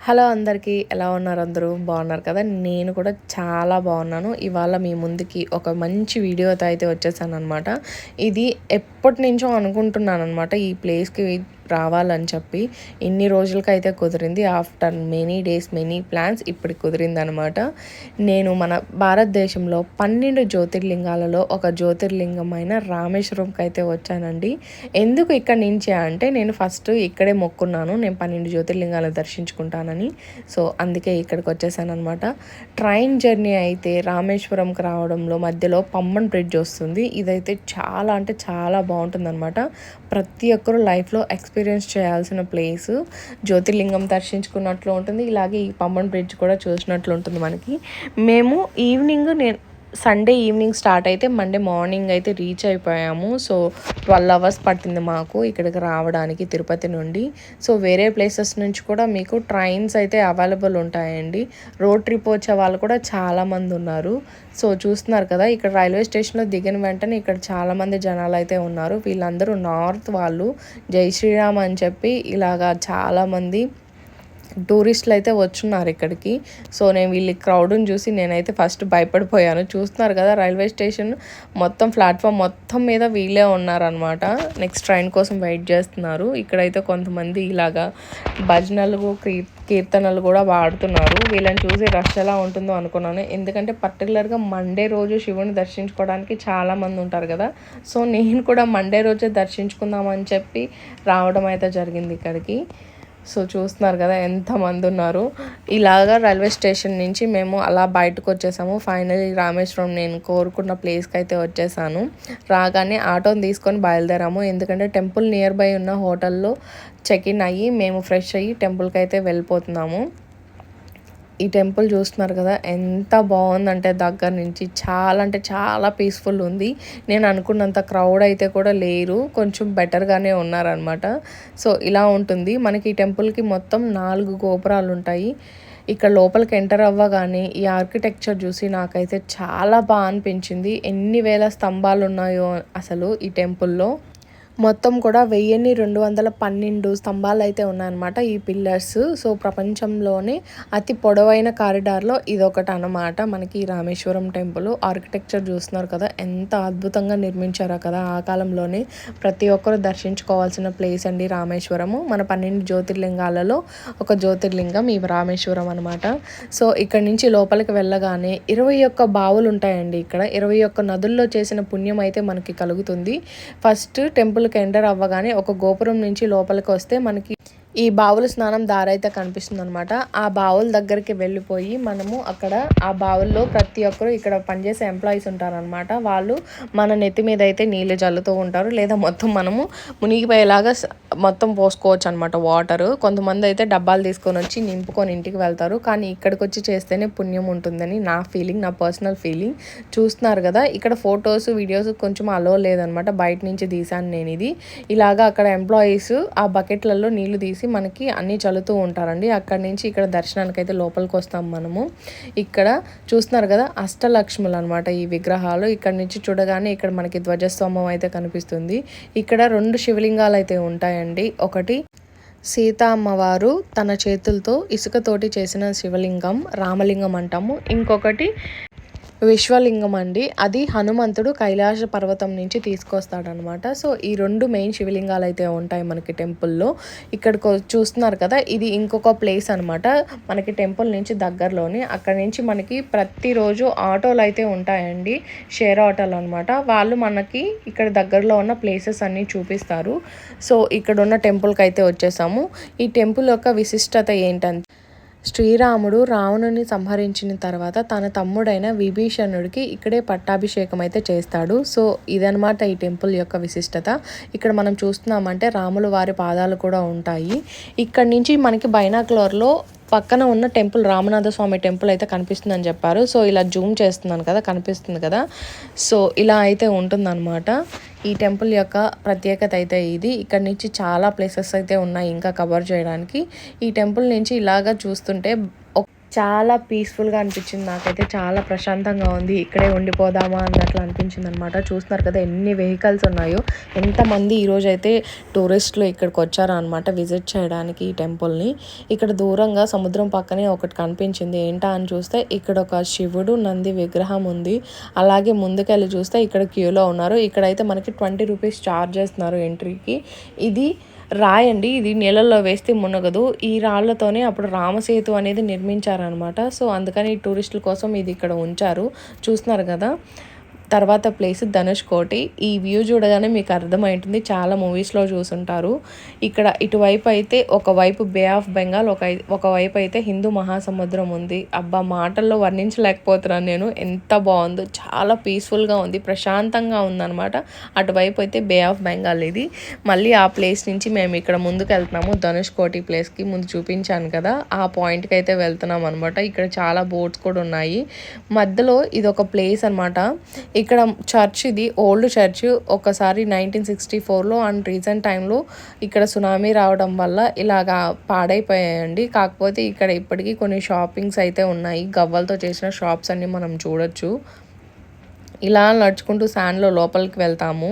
Hello అందరికీ ఎలా ఉన్నారు అందరూ? బాగున్నారు కదా? నేను కూడా చాలా బాగున్నాను. ఇవాళ మీ ముందుకి ఒక మంచి వీడియోతో అయితే వచ్చేసాను అనమాట ఇది ఎప్పటి నుంచో అనుకుంటున్నాను అనమాట ఈ ప్లేస్కి రావాలని చెప్పి ఇన్ని రోజులకైతే కుదిరింది. After many days many plans ఇప్పుడు కుదిరింది అనమాట నేను మన భారతదేశంలో పన్నెండు జ్యోతిర్లింగాలలో ఒక జ్యోతిర్లింగమైన రామేశ్వరంకి అయితే వచ్చానండి. ఎందుకు ఇక్కడ నుంచి అంటే నేను ఫస్ట్ ఇక్కడే మొక్కున్నాను. నేను పన్నెండు జ్యోతిర్లింగాలు దర్శించుకుంటానని. సో అందుకే ఇక్కడికి వచ్చేసాను అనమాట ట్రైన్ జర్నీ అయితే రామేశ్వరంకి రావడంలో మధ్యలో పమ్మన్ బ్రిడ్జ్ వస్తుంది. ఇదైతే చాలా అంటే చాలా బాగుంటుందన్నమాట ప్రతి ఒక్కరు లైఫ్లో ఎక్స్పీరియన్స్ ఎక్స్పీరియన్స్ చేయాల్సిన ప్లేస్. జ్యోతిర్లింగం దర్శించుకున్నట్లు ఉంటుంది. ఇలాగే ఈ పమ్మన్ బ్రిడ్జ్ కూడా చూసినట్లు ఉంటుంది మనకి. మేము ఈవినింగ్ నేను సండే ఈవినింగ్ స్టార్ట్ అయితే మండే మార్నింగ్ అయితే రీచ్ అయిపోయాము. సో ట్వెల్వ్ అవర్స్ పట్టింది మాకు ఇక్కడికి రావడానికి తిరుపతి నుండి. సో వేరే ప్లేసెస్ నుంచి కూడా మీకు ట్రైన్స్ అయితే అవైలబుల్ ఉంటాయండి. రోడ్ ట్రిప్ వచ్చే వాళ్ళు కూడా చాలామంది ఉన్నారు. సో చూస్తున్నారు కదా ఇక్కడ రైల్వే స్టేషన్లో దిగిన వెంటనే ఇక్కడ చాలామంది జనాలు అయితే ఉన్నారు. వీళ్ళందరూ నార్త్ వాళ్ళు. జై శ్రీరామ్ అని చెప్పి ఇలాగా చాలామంది టూరిస్టులు అయితే వచ్చున్నారు ఇక్కడికి. సో నేను వీళ్ళ క్రౌడ్ని చూసి నేనైతే ఫస్ట్ భయపడిపోయాను. చూస్తున్నారు కదా రైల్వే స్టేషన్ మొత్తం ప్లాట్ఫామ్ మొత్తం మీద వీళ్ళే ఉన్నారనమాట నెక్స్ట్ ట్రైన్ కోసం వెయిట్ చేస్తున్నారు. ఇక్కడైతే కొంతమంది ఇలాగా భజనలు కీర్తనలు కూడా వాడుతున్నారు వీళ్ళని చూసి రష్ ఎలా ఉంటుందో అనుకున్నాను. ఎందుకంటే పర్టికులర్గా మండే రోజు శివుని దర్శించుకోవడానికి చాలామంది ఉంటారు కదా. సో నేను కూడా మండే రోజే దర్శించుకుందామని చెప్పి రావడం అయితే జరిగింది ఇక్కడికి. సో చూస్తున్నారు కదా ఎంతమంది ఉన్నారు. ఇలాగా రైల్వే స్టేషన్ నుంచి మేము అలా బయటకు వచ్చేసాము. ఫైనలీ రామేశ్వరం నేను కోరుకున్న ప్లేస్కి అయితే వచ్చేసాను. రాగానే ఆటోని తీసుకొని బయలుదేరాము. ఎందుకంటే టెంపుల్ నియర్ బై ఉన్న హోటల్లో చెక్ ఇన్ అయ్యి మేము ఫ్రెష్ అయ్యి టెంపుల్కి అయితే వెళ్ళిపోతున్నాము. ఈ టెంపుల్ చూస్తున్నారు కదా ఎంత బాగుందంటే దగ్గర నుంచి. చాలా అంటే చాలా పీస్ఫుల్ ఉంది. నేను అనుకున్నంత క్రౌడ్ అయితే కూడా లేరు. కొంచెం బెటర్గానే ఉన్నారనమాట సో ఇలా ఉంటుంది. మనకి ఈ టెంపుల్కి మొత్తం నాలుగు గోపురాలు ఉంటాయి. ఇక్కడ లోపలికి ఎంటర్ అవ్వగానే ఈ ఆర్కిటెక్చర్ చూసి నాకైతే చాలా బాగా అనిపించింది. ఎన్ని వేల స్తంభాలు ఉన్నాయో అసలు ఈ టెంపుల్లో మొత్తం కూడా వెయ్యిన్ని రెండు వందల పన్నెండు స్తంభాలు అయితే ఉన్నాయన్నమాట ఈ పిల్లర్స్. సో ప్రపంచంలోనే అతి పొడవైన కారిడార్లో ఇదొకటి అనమాట మనకి రామేశ్వరం టెంపుల్ ఆర్కిటెక్చర్ చూస్తున్నారు కదా ఎంత అద్భుతంగా నిర్మించారో కదా ఆ కాలంలోనే. ప్రతి ఒక్కరు దర్శించుకోవాల్సిన ప్లేస్ అండి రామేశ్వరము. మన పన్నెండు జ్యోతిర్లింగాలలో ఒక జ్యోతిర్లింగం ఈ రామేశ్వరం అనమాట సో ఇక్కడ నుంచి లోపలికి వెళ్ళగానే ఇరవై ఒక్క బావులు ఉంటాయండి ఇక్కడ. ఇరవై ఒక్క నదుల్లో చేసిన పుణ్యం అయితే మనకి కలుగుతుంది. ఫస్ట్ టెంపుల్ లోపలికి ఎంటర్ అవ్వగానే ఒక గోపురం నుంచి లోపలికి వస్తే మనకి ఈ బావుల స్నానం దారైతే కనిపిస్తుంది అనమాట ఆ బావుల దగ్గరికి వెళ్ళిపోయి మనము అక్కడ ఆ బావుల్లో ప్రతి ఒక్కరు ఇక్కడ పనిచేసే ఎంప్లాయీస్ ఉంటారనమాట వాళ్ళు మన నెత్తి మీద అయితే నీళ్ళు జల్లుతూ ఉంటారు. లేదా మొత్తం మనము మునిగిపోయేలాగా మొత్తం పోసుకోవచ్చు అనమాట వాటర్. కొంతమంది అయితే డబ్బాలు తీసుకొని వచ్చి నింపుకొని ఇంటికి వెళ్తారు. కానీ ఇక్కడికి వచ్చి చేస్తేనే పుణ్యం ఉంటుందని నా ఫీలింగ్ నా పర్సనల్ ఫీలింగ్. చూస్తున్నారు కదా ఇక్కడ ఫొటోస్ వీడియోస్ కొంచెం అలో లేదనమాట బయట నుంచి తీసాను నేను ఇది. ఇలాగా అక్కడ ఎంప్లాయీస్ ఆ బకెట్లలో నీళ్ళు తీసి తీసి మనకి అన్నీ చల్లుతూ ఉంటారండి. అక్కడి నుంచి ఇక్కడ దర్శనానికి అయితే లోపలికి వస్తాం మనము. ఇక్కడ చూస్తున్నారు కదా అష్టలక్ష్ములు అనమాట ఈ విగ్రహాలు. ఇక్కడ నుంచి చూడగానే ఇక్కడ మనకి ధ్వజస్తంభం అయితే కనిపిస్తుంది. ఇక్కడ రెండు శివలింగాలు అయితే ఉంటాయండి. ఒకటి సీత అమ్మవారు తన చేతులతో ఇసుకతోటి చేసిన శివలింగం రామలింగం అంటాము. ఇంకొకటి విశ్వలింగం అండి. అది హనుమంతుడు కైలాస పర్వతం నుంచి తీసుకొస్తాడనమాట సో ఈ రెండు మెయిన్ శివలింగాలు అయితే ఉంటాయి మనకి టెంపుల్లో. ఇక్కడ చూస్తున్నారు కదా ఇది ఇంకొక ప్లేస్ అనమాట మనకి టెంపుల్ నుంచి దగ్గరలోని. అక్కడ నుంచి మనకి ప్రతిరోజు ఆటోలు అయితే ఉంటాయండి. షేర్ ఆటోలు అనమాట వాళ్ళు మనకి ఇక్కడ దగ్గరలో ఉన్న ప్లేసెస్ అన్నీ చూపిస్తారు. సో ఇక్కడ ఉన్న టెంపుల్కి అయితే వచ్చేసాము. ఈ టెంపుల్ యొక్క విశిష్టత ఏంటంటే శ్రీరాముడు రావణుని సంహరించిన తర్వాత తన తమ్ముడైన విభీషణుడికి ఇక్కడే పట్టాభిషేకం అయితే చేస్తాడు. సో ఇదనమాట ఈ టెంపుల్ యొక్క విశిష్టత. ఇక్కడ మనం చూస్తున్నామంటే రాములు వారి పాదాలు కూడా ఉంటాయి. ఇక్కడ నుంచి మనకి బైనాక్లోర్లో పక్కన ఉన్న టెంపుల్ రామనాథ స్వామి టెంపుల్ అయితే కనిపిస్తుందని చెప్పారు. సో ఇలా జూమ్ చేస్తున్నాను కదా కనిపిస్తుంది కదా. సో ఇలా అయితే ఉంటుందన్నమాట. ఈ టెంపుల్ యొక్క ప్రత్యేకత అయితే ఇది. ఇక్కడ నుంచి చాలా ప్లేసెస్ అయితే ఉన్నాయి ఇంకా కవర్ చేయడానికి. ఈ టెంపుల్ నుంచి ఇలాగా చూస్తుంటే చాలా పీస్ఫుల్గా అనిపించింది. నాకైతే చాలా ప్రశాంతంగా ఉంది. ఇక్కడే ఉండిపోదామా అన్నట్లు అనిపించింది అనమాట చూస్తున్నారు కదా ఎన్ని వెహికల్స్ ఉన్నాయో. ఎంతమంది ఈరోజు అయితే టూరిస్టులు ఇక్కడికి వచ్చారు అనమాట విజిట్ చేయడానికి ఈ టెంపుల్ని ఇక్కడ దూరంగా సముద్రం పక్కనే ఒకటి కనిపించింది. ఏంటా అని చూస్తే ఇక్కడ ఒక శివుడు నంది విగ్రహం ఉంది. అలాగే ముందుకెళ్ళి చూస్తే ఇక్కడ క్యూలో ఉన్నారు. ఇక్కడైతే మనకి ట్వంటీ రూపీస్ ఛార్జ్ చేస్తున్నారు ఎంట్రీకి ఇది రాయండి. ఇది నీళ్ళల్లో వేస్తే మునగదు. ఈ రాళ్ళతోనే అప్పుడు రామసేతు అనేది నిర్మించారనమాట సో అందుకని టూరిస్టుల కోసం ఇది ఇక్కడ ఉంచారు. చూస్తున్నారు కదా? తర్వాత ప్లేస్ ధనుష్ కోటి ఈ వ్యూ చూడగానే మీకు అర్థమైంటుంది చాలా మూవీస్లో చూసుంటారు. ఇక్కడ ఇటువైపు అయితే ఒకవైపు బే ఆఫ్ బెంగాల్ ఒక ఒకవైపు అయితే హిందూ మహాసముద్రం ఉంది. అబ్బా మాటల్లో వర్ణించలేకపోతున్నాను నేను. ఎంత బాగుందో చాలా పీస్ఫుల్గా ఉంది ప్రశాంతంగా ఉందన్నమాట. అటువైపు అయితే బే ఆఫ్ బెంగాల్ ఇది. మళ్ళీ ఆ ప్లేస్ నుంచి మేము ఇక్కడ ముందుకు వెళ్తున్నాము ధనుష్ కోటి ప్లేస్కి ముందు చూపించాను కదా ఆ పాయింట్కి అయితే వెళ్తున్నాం అనమాట ఇక్కడ చాలా బోట్స్ కూడా ఉన్నాయి. మధ్యలో ఇది ఒక ప్లేస్ అనమాట ఇక్కడ చర్చ్ ఇది ఓల్డ్ చర్చ్. ఒకసారి నైన్టీన్ సిక్స్టీ ఫోర్లో అండ్ రీసెంట్ టైంలో ఇక్కడ సునామీ రావడం వల్ల ఇలాగా పాడైపోయాయండి. కాకపోతే ఇక్కడ ఇప్పటికీ కొన్ని షాపింగ్స్ అయితే ఉన్నాయి. గవ్వలతో చేసిన షాప్స్ అన్ని మనం చూడొచ్చు. ఇలా నడుచుకుంటూ శాండ్లో లోపలికి వెళ్తాము.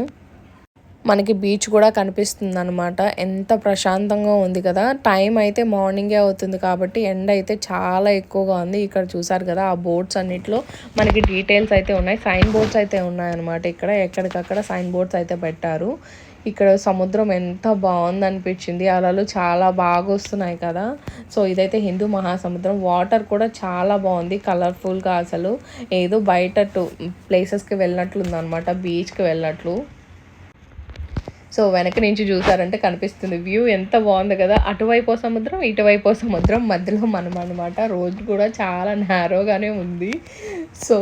మనకి బీచ్ కూడా కనిపిస్తుంది అనమాట ఎంత ప్రశాంతంగా ఉంది కదా. టైం అయితే మార్నింగే అవుతుంది కాబట్టి ఎండ అయితే చాలా ఎక్కువగా ఉంది. ఇక్కడ చూసారు కదా ఆ బోట్స్ అన్నిట్లో మనకి డీటెయిల్స్ అయితే ఉన్నాయి. సైన్ బోర్డ్స్ అయితే ఉన్నాయన్నమాట ఇక్కడ. ఎక్కడికక్కడ సైన్ బోర్డ్స్ అయితే పెట్టారు. ఇక్కడ సముద్రం ఎంత బాగుంది అనిపించింది. అలలు చాలా బాగా వస్తున్నాయి కదా. సో ఇదైతే హిందూ మహాసముద్రం. వాటర్ కూడా చాలా బాగుంది. కలర్ఫుల్గా అసలు. ఏదో బయట టూ ప్లేసెస్కి వెళ్ళినట్లు ఉందన్నమాట బీచ్కి వెళ్ళినట్లు. సో వెనక నుంచి చూసారంటే కనిపిస్తుంది వ్యూ ఎంత బాగుంది కదా. అటువైపు సముద్రం ఇటువైపు సముద్రం మధ్యలో మనం అనమాట రోడ్ కూడా చాలా నేరోగానే ఉంది. సో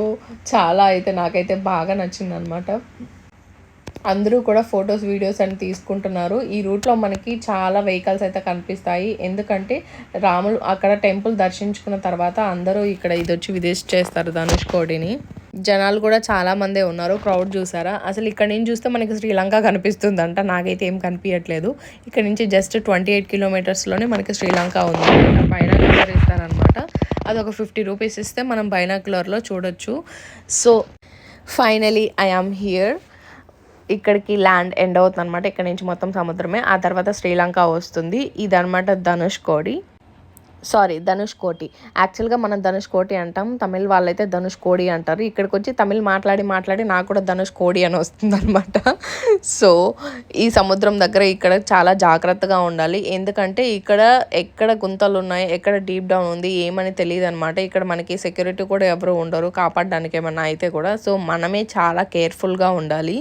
చాలా అయితే నాకైతే బాగా నచ్చింది అనమాట అందరూ కూడా ఫొటోస్ వీడియోస్ అని తీసుకుంటున్నారు. ఈ రూట్లో మనకి చాలా వెహికల్స్ అయితే కనిపిస్తాయి. ఎందుకంటే రాములు అక్కడ టెంపుల్ దర్శించుకున్న తర్వాత అందరూ ఇక్కడ ఇది వచ్చి విదేశ్ చేస్తారు ధనుష్ కోడిని జనాలు కూడా చాలా మందే ఉన్నారు. క్రౌడ్ చూసారా? అసలు ఇక్కడ నుంచి చూస్తే మనకి శ్రీలంక కనిపిస్తుందంట. నాకైతే ఏం కనిపించట్లేదు ఇక్కడ నుంచి జస్ట్ ట్వంటీ ఎయిట్ కిలోమీటర్స్లోనే మనకి శ్రీలంక ఉంది. బైనాకులర్ ఇస్తారనమాట అది ఒక ఫిఫ్టీ రూపీస్ ఇస్తే మనం బైనాకులర్లో చూడొచ్చు. So finally I am here ఇక్కడికి ల్యాండ్ ఎండ్ అవుతుంది అనమాట ఇక్కడ నుంచి మొత్తం సముద్రమే. ఆ తర్వాత శ్రీలంక వస్తుంది. ఇదనమాట ధనుష్ కోడి. సారీ ధనుష్ కోటి. యాక్చువల్గా మనం ధనుష్ కోటి అంటాం. తమిళ్ వాళ్ళైతే ధనుష్ కోడి అంటారు. ఇక్కడికి వచ్చి తమిళ్ మాట్లాడి మాట్లాడి నాకు కూడా ధనుష్ కోడి అని వస్తుంది అనమాట సో ఈ సముద్రం దగ్గర ఇక్కడ చాలా జాగ్రత్తగా ఉండాలి. ఎందుకంటే ఇక్కడ ఎక్కడ గుంతలు ఉన్నాయి ఎక్కడ డీప్ డౌన్ ఉంది ఏమని తెలియదు అనమాట ఇక్కడ మనకి సెక్యూరిటీ కూడా ఎవరు ఉండరు కాపాడడానికి ఏమన్నా అయితే కూడా. సో మనమే చాలా కేర్ఫుల్గా ఉండాలి.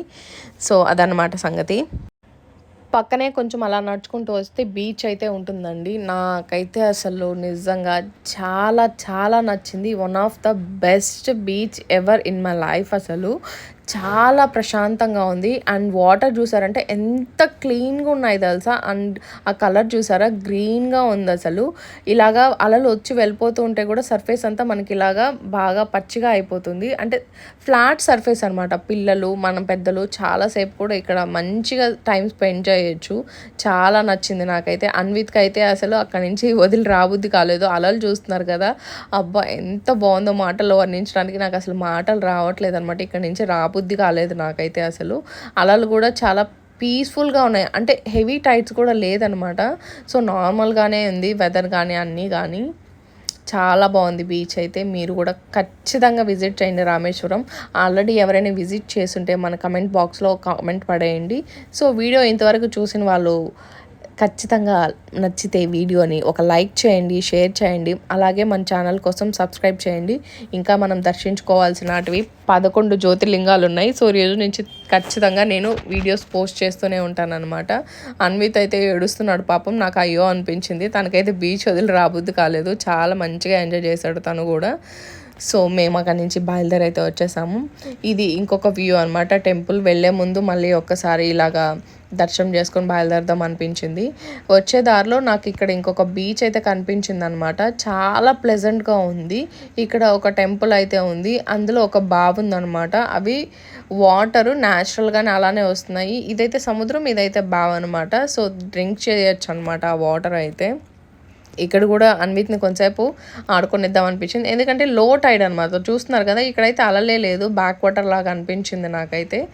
సో అదనమాట సంగతి. పక్కనే కొంచెం అలా నడుచుకుంటూ వస్తే బీచ్ అయితే ఉంటుందండి. నాకైతే అసలు నిజంగా చాలా చాలా నచ్చింది. One of the best beach ever in my life అసలు. చాలా ప్రశాంతంగా ఉంది. అండ్ వాటర్ చూసారంటే ఎంత క్లీన్గా ఉన్నాయి తెలుసా? అండ్ ఆ కలర్ చూసారా? గ్రీన్గా ఉంది అసలు. ఇలాగా అలలు వచ్చి వెళ్ళిపోతూ ఉంటే కూడా సర్ఫేస్ అంతా మనకి ఇలాగా బాగా పచ్చిగా అయిపోతుంది. అంటే ఫ్లాట్ సర్ఫేస్ అనమాట పిల్లలు మనం పెద్దలు చాలాసేపు కూడా ఇక్కడ మంచిగా టైం స్పెండ్ చేయొచ్చు. చాలా నచ్చింది నాకైతే. అన్విత్కి అయితే అసలు అక్కడి నుంచి వదిలి రాబుద్ది కాలేదు. అలలు చూస్తున్నారు కదా. అబ్బా ఎంత బాగుందో మాటలు వర్ణించడానికి నాకు అసలు మాటలు రావట్లేదు అనమాట ఇక్కడ నుంచి రా బుద్ధి కాలేదు నాకైతే అసలు. అలలు కూడా చాలా పీస్ఫుల్గా ఉన్నాయి. అంటే హెవీ టైట్స్ కూడా లేదనమాట. సో నార్మల్గానే ఉంది వెదర్ కానీ అన్నీ కానీ చాలా బాగుంది బీచ్ అయితే. మీరు కూడా ఖచ్చితంగా విజిట్ చేయండి రామేశ్వరం. ఆల్రెడీ ఎవరైనా విజిట్ చేస్తుంటే మన కమెంట్ బాక్స్లో కామెంట్ పడేయండి. సో వీడియో ఇంతవరకు చూసిన వాళ్ళు ఖచ్చితంగా నచ్చితే వీడియోని ఒక లైక్ చేయండి షేర్ చేయండి అలాగే మన ఛానల్ కోసం సబ్స్క్రైబ్ చేయండి. ఇంకా మనం దర్శించుకోవాల్సినటివి పదకొండు జ్యోతిర్లింగాలు ఉన్నాయి సో రోజు నుంచి ఖచ్చితంగా నేను వీడియోస్ పోస్ట్ చేస్తూనే ఉంటానన్నమాట. అన్విత్ అయితే ఏడుస్తున్నాడు పాపం నాకు అయ్యో అనిపించింది. తనకైతే బీచ్ వదిలి రాబుద్ది కాలేదు. చాలా మంచిగా ఎంజాయ్ చేశాడు తను కూడా. సో మేము అక్కడి నుంచి బయలుదేరి అయితే వచ్చేసాము. ఇది ఇంకొక వ్యూ అనమాట టెంపుల్ వెళ్ళే ముందు మళ్ళీ ఒక్కసారి ఇలాగా దర్శనం చేసుకొని బయలుదేరదాం అనిపించింది. వచ్చే దారిలో నాకు ఇక్కడ ఇంకొక బీచ్ అయితే కనిపించింది అనమాట చాలా ప్లెజెంట్గా ఉంది. ఇక్కడ ఒక టెంపుల్ అయితే ఉంది. అందులో ఒక బావి ఉందనమాట అవి వాటరు న్యాచురల్గానే అలానే వస్తున్నాయి. ఇదైతే సముద్రం ఇదైతే బావి అనమాట సో డ్రింక్ చేయొచ్చు అనమాట ఆ వాటర్ అయితే. ఇక్కడ కూడా అన్విత్ని కొంతసేపు ఆడుకొనిద్దాం అనిపించింది. ఎందుకంటే లో టైడ్ అనమాట చూస్తున్నారు కదా ఇక్కడైతే అలలే లేదు. బ్యాక్ వాటర్ లాగా అనిపించింది నాకైతే.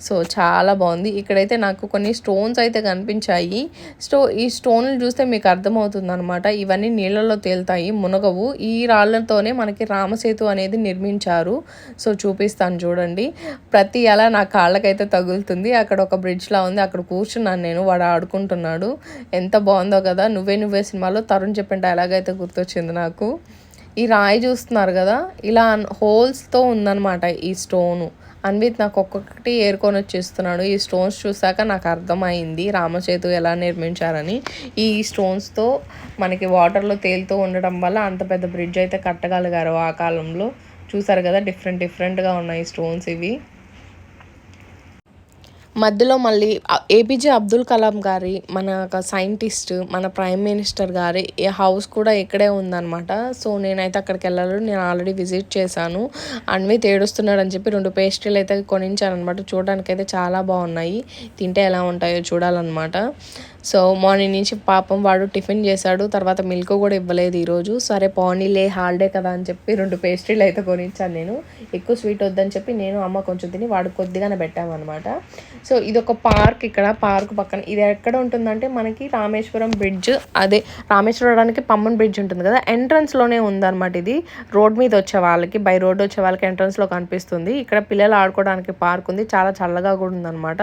సో చాలా బాగుంది. ఇక్కడైతే నాకు కొన్ని స్టోన్స్ అయితే కనిపించాయి. స్టో ఈ స్టోన్లు చూస్తే మీకు అర్థమవుతుంది అనమాట ఇవన్నీ నీళ్ళలో తేలుతాయి మునగవు. ఈ రాళ్ళతోనే మనకి రామసేతు అనేది నిర్మించారు. సో చూపిస్తాను చూడండి. ప్రతి అలా నా కాళ్ళకైతే తగులుతుంది. అక్కడ ఒక బ్రిడ్జ్లా ఉంది. అక్కడ కూర్చున్నాను నేను. వాడు ఆడుకుంటున్నాడు. ఎంత బాగుందో కదా. నువ్వే నువ్వే సినిమాలో తరుణ్ చెప్పిన డైలాగ్ అయితే గుర్తొచ్చింది నాకు. ఈ రాయి చూస్తున్నారు కదా ఇలా హోల్స్తో ఉందన్నమాట ఈ స్టోను అన్విత్ నాకు ఒక్కొక్కటి ఏరుకొని వచ్చేస్తున్నాడు. ఈ స్టోన్స్ చూసాక నాకు అర్థమైంది రామచేతు ఎలా నిర్మించారని. ఈ స్టోన్స్తో మనకి వాటర్లో తేలుతూ ఉండడం వల్ల అంత పెద్ద బ్రిడ్జ్ అయితే కట్టగలిగారు ఆ కాలంలో. చూసారు కదా డిఫరెంట్ డిఫరెంట్గా ఉన్నాయి స్టోన్స్ ఇవి. మధ్యలో మళ్ళీ ఏపీజే అబ్దుల్ కలాం గారి మన ఒక సైంటిస్ట్ మన ప్రైమ్ మినిస్టర్ గారి హౌస్ కూడా ఇక్కడే ఉందన్నమాట. సో నేనైతే అక్కడికి వెళ్ళాలి. నేను ఆల్రెడీ విజిట్ చేశాను. అన్విత్ ఏడుస్తున్నాడు అని చెప్పి రెండు పేస్ట్రీలు అయితే కొనించాను అనమాట చూడడానికి అయితే చాలా బాగున్నాయి. తింటే ఎలా ఉంటాయో చూడాలన్నమాట. సో మార్నింగ్ నుంచి పాపం వాడు టిఫిన్ చేశాడు తర్వాత మిల్క్ కూడా ఇవ్వలేదు ఈరోజు. సరే పోనీలే హాలిడే కదా అని చెప్పి రెండు పేస్ట్రీలు అయితే కొనిచ్చాను నేను. ఎక్కువ స్వీట్ వద్దని చెప్పి నేను అమ్మ కొంచెం తిని వాడు కొద్దిగానే పెట్టామన్నమాట. సో ఇది ఒక పార్క్ ఇక్కడ పార్క్ పక్కన. ఇది ఎక్కడ ఉంటుందంటే మనకి రామేశ్వరం బ్రిడ్జ్ అదే రామేశ్వరానికి పమ్మన్ బ్రిడ్జ్ ఉంటుంది కదా ఎంట్రన్స్లోనే ఉందన్నమాట ఇది. రోడ్ మీద వచ్చే వాళ్ళకి బై రోడ్ వచ్చే వాళ్ళకి ఎంట్రన్స్లో కనిపిస్తుంది. ఇక్కడ పిల్లలు ఆడుకోవడానికి పార్క్ ఉంది చాలా చల్లగా కూడా ఉందన్నమాట.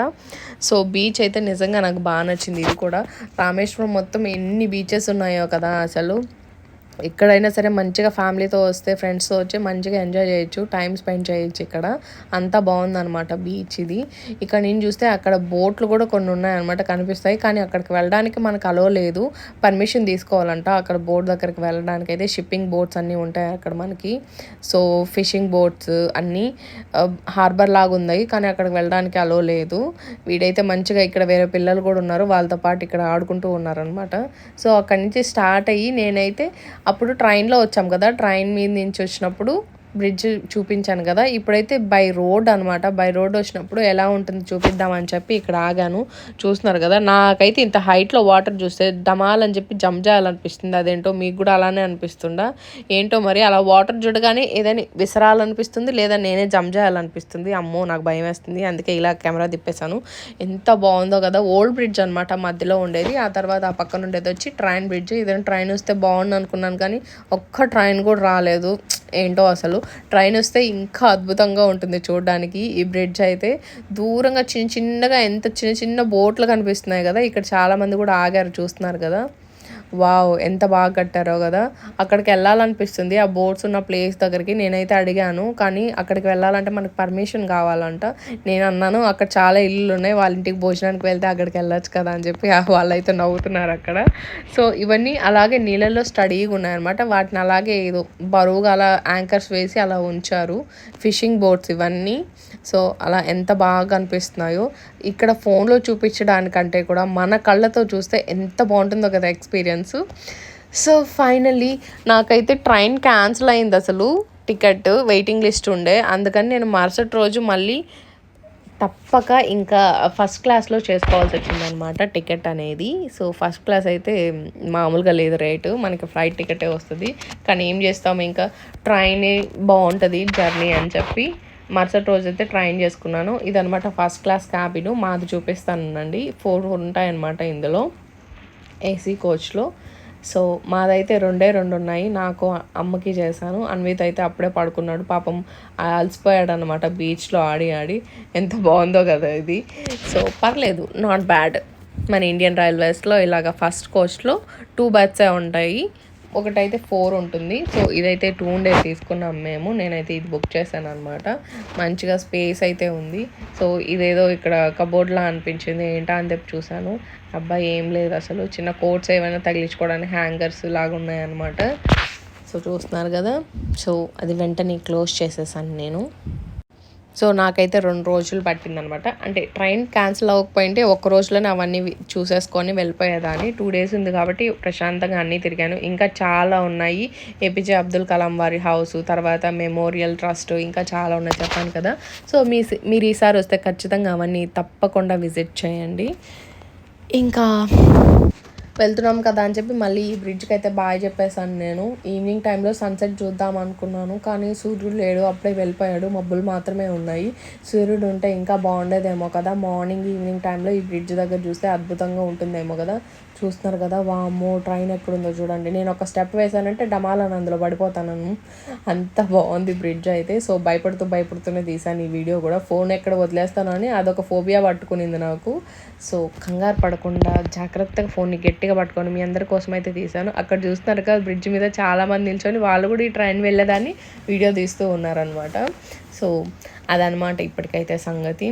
సో బీచ్ అయితే నిజంగా నాకు బాగా నచ్చింది. ఇది కూడా రామేశ్వరం మొత్తం ఎన్ని బీచెస్ ఉన్నాయో కదా అసలు. ఎక్కడైనా సరే మంచిగా ఫ్యామిలీతో వస్తే ఫ్రెండ్స్తో వచ్చి మంచిగా ఎంజాయ్ చేయొచ్చు టైం స్పెండ్ చేయొచ్చు ఇక్కడ. అంతా బాగుందన్నమాట బీచ్ ఇది. ఇక్కడ నేను చూస్తే అక్కడ బోట్లు కూడా కొన్ని ఉన్నాయన్నమాట కనిపిస్తాయి. కానీ అక్కడికి వెళ్ళడానికి మనకు అలో లేదు. పర్మిషన్ తీసుకోవాలంట. అక్కడ బోట్ దగ్గరికి వెళ్ళడానికి అయితే షిప్పింగ్ బోట్స్ అన్నీ ఉంటాయి అక్కడ మనకి. సో ఫిషింగ్ బోట్స్ అన్నీ హార్బర్ లాగా ఉన్నాయి. కానీ అక్కడికి వెళ్ళడానికి అలో లేదు. వీడైతే మంచిగా ఇక్కడ వేరే పిల్లలు కూడా ఉన్నారు. వాళ్ళతో పాటు ఇక్కడ ఆడుకుంటూ ఉన్నారనమాట సో అక్కడి నుంచి స్టార్ట్ అయ్యి నేనైతే అప్పుడు ట్రైన్లో వచ్చాం కదా ట్రైన్ మీద నుంచి వచ్చినప్పుడు బ్రిడ్జ్ చూపించాను కదా. ఇప్పుడైతే బై రోడ్ అనమాట బై రోడ్ వచ్చినప్పుడు ఎలా ఉంటుంది చూపిద్దామని చెప్పి ఇక్కడ ఆగాను. చూస్తున్నారు కదా. నాకైతే ఇంత హైట్లో వాటర్ చూస్తే దమాలని చెప్పి జంప్ చేయాలనిపిస్తుంది. అదేంటో మీకు కూడా అలానే అనిపిస్తుందా? ఏంటో మరి అలా వాటర్ చూడగానే ఏదైనా విసరాలనిపిస్తుంది లేదా నేనే జంప్ చేయాలనిపిస్తుంది. అమ్మో నాకు భయం వేస్తుంది. అందుకే ఇలా కెమెరా తిప్పేశాను. ఎంత బాగుందో కదా. ఓల్డ్ బ్రిడ్జ్ అనమాట మధ్యలో ఉండేది. ఆ తర్వాత ఆ పక్కన ఉండేది వచ్చి ట్రైన్ బ్రిడ్జ్ ఏదైనా ట్రైన్ వస్తే బాగుండు అనుకున్నాను కానీ ఒక్క ట్రైన్ కూడా రాలేదు. ఏంటో అసలు. ట్రైన్ వస్తే ఇంకా అద్భుతంగా ఉంటుంది చూడడానికి. ఈ బ్రిడ్జ్ అయితే దూరంగా చిన్న చిన్నగా ఎంత చిన్న చిన్న బోట్లు కనిపిస్తున్నాయి కదా. ఇక్కడ చాలామంది కూడా ఆగారు చూస్తున్నారు కదా. వావ్ ఎంత బాగా కట్టారో కదా. అక్కడికి వెళ్ళాలనిపిస్తుంది. ఆ బోట్స్ ఉన్న ప్లేస్ దగ్గరికి నేనైతే అడిగాను. కానీ అక్కడికి వెళ్ళాలంటే మనకు పర్మిషన్ కావాలంట. నేను అన్నాను అక్కడ చాలా ఇల్లులు ఉన్నాయి వాళ్ళ ఇంటికి భోజనానికి వెళ్తే అక్కడికి వెళ్ళొచ్చు కదా అని చెప్పి వాళ్ళైతే నవ్వుతున్నారు అక్కడ. సో ఇవన్నీ అలాగే నీళ్ళల్లో స్టడీగా ఉన్నాయన్నమాట. వాటిని అలాగే ఏదో బరువుగా అలా యాంకర్స్ వేసి అలా ఉంచారు. ఫిషింగ్ బోట్స్ ఇవన్నీ. సో అలా ఎంత బాగా కనిపిస్తున్నాయో ఇక్కడ ఫోన్లో చూపించడానికంటే కూడా మన కళ్ళతో చూస్తే ఎంత బాగుంటుందో కదా ఎక్స్పీరియన్స్. సో ఫైనల్లీ నాకైతే ట్రైన్ క్యాన్సిల్ అయింది అసలు. టికెట్ వెయిటింగ్ లిస్ట్ ఉండే. అందుకని నేను మరుసటి రోజు మళ్ళీ తప్పక ఇంకా ఫస్ట్ క్లాస్లో చేసుకోవాల్సి వచ్చిందనమాట టికెట్ అనేది. సో ఫస్ట్ క్లాస్ అయితే మామూలుగా లేదు రేటు. మనకి ఫ్లైట్ టికెటే వస్తుంది. కానీ ఏం చేస్తాము ఇంకా? ట్రైనే బాగుంటుంది జర్నీ అని చెప్పి. మరుసటి రోజు అయితే ట్రైన్ చేసుకున్నాను. ఇదనమాట ఫస్ట్ క్లాస్ క్యాబిన్. మాది చూపిస్తానండి ఫోర్ ఉంటాయన్నమాట ఇందులో. ఏసీ కోచ్లో. సో మాదైతే రెండే రెండు ఉన్నాయి నాకు అమ్మకి చేశాను. అన్విత్ అయితే అప్పుడే పడుకున్నాడు. పాపం అలసిపోయాడు అనమాట బీచ్లో ఆడి ఆడి. ఎంత బాగుందో కదా ఇది. సో పర్లేదు. Not bad. మన ఇండియన్ రైల్వేస్లో ఇలాగ ఫస్ట్ కోచ్లో టూ బర్త్సే ఉంటాయి. ఒకటైతే ఫోర్ ఉంటుంది. సో ఇదైతే టూ డే తీసుకున్నాం మేము. నేనైతే ఇది బుక్ చేశాను అనమాట మంచిగా స్పేస్ అయితే ఉంది. సో ఇదేదో ఇక్కడ కబోర్డ్లా అనిపించింది. ఏంటా అని చెప్పి చూశాను. అబ్బాయి ఏం లేదు అసలు. చిన్న కోట్స్ ఏమైనా తగిలించుకోవడానికి హ్యాంగర్స్ లాగా ఉన్నాయన్నమాట సో చూస్తున్నారు కదా. సో అది వెంటనే క్లోజ్ చేసేసాను నేను. సో నాకైతే రెండు రోజులు పట్టిందనమాట. అంటే ట్రైన్ క్యాన్సిల్ అవ్వకపోయింటే ఒక్క రోజులోనే అవన్నీ చూసేసుకొని వెళ్ళిపోయేదాన్ని. టూ డేస్ ఉంది కాబట్టి ప్రశాంతంగా అన్నీ తిరిగాను. ఇంకా చాలా ఉన్నాయి. ఏపీజే అబ్దుల్ కలాం వారి హౌస్ తర్వాత మెమోరియల్ ట్రస్ట్ ఇంకా చాలా ఉన్నాయి చెప్పాను కదా. సో మీ మీరు ఈసారి వస్తే ఖచ్చితంగా అవన్నీ తప్పకుండా విజిట్ చేయండి. ఇంకా వెళ్తున్నాం కదా అని చెప్పి మళ్ళీ ఈ బ్రిడ్జ్కి అయితే బాయ్ చెప్పేశాను నేను. ఈవినింగ్ టైంలో సన్సెట్ చూద్దాం అనుకున్నాను కానీ సూర్యుడు లేడు అప్పుడే వెళ్ళిపోయాడు. మబ్బులు మాత్రమే ఉన్నాయి. సూర్యుడు ఉంటే ఇంకా బాగుండేదేమో కదా. మార్నింగ్ ఈవినింగ్ టైంలో ఈ బ్రిడ్జ్ దగ్గర చూస్తే అద్భుతంగా ఉంటుందేమో కదా. చూస్తున్నారు కదా వామ్మో ట్రైన్ ఎక్కడుందో చూడండి. నేను ఒక స్టెప్ వేసానంటే డమాలని అందులో పడిపోతాను. అంత బాగుంది బ్రిడ్జ్ అయితే. సో భయపడుతూ భయపడుతూనే తీసాను ఈ వీడియో కూడా. ఫోన్ ఎక్కడ వదిలేస్తాను అని అదొక ఫోబియా పట్టుకునింది నాకు. సో కంగారు పడకుండా జాగ్రత్తగా ఫోన్ని గట్టిగా పట్టుకొని మీ అందరి కోసం అయితే తీసాను అక్కడ చూస్తున్నారు కదా బ్రిడ్జ్ మీద చాలామంది నిల్చొని వాళ్ళు కూడా ఈ ట్రైన్ వెళ్ళేదాన్ని వీడియో తీస్తూ ఉన్నారనమాట సో అదనమాట ఇప్పటికైతే సంగతి.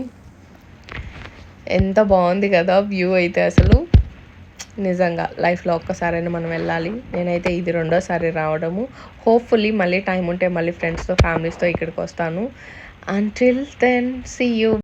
ఎంత బాగుంది కదా వ్యూ అయితే అసలు. నిజంగా లైఫ్లో ఒక్కసారైనా మనం వెళ్ళాలి. నేనైతే ఇది రెండోసారి రావడము. హోప్ఫుల్లీ మళ్ళీ టైం ఉంటే మళ్ళీ ఫ్రెండ్స్తో ఫ్యామిలీస్తో ఇక్కడికి వస్తాను. Until then see you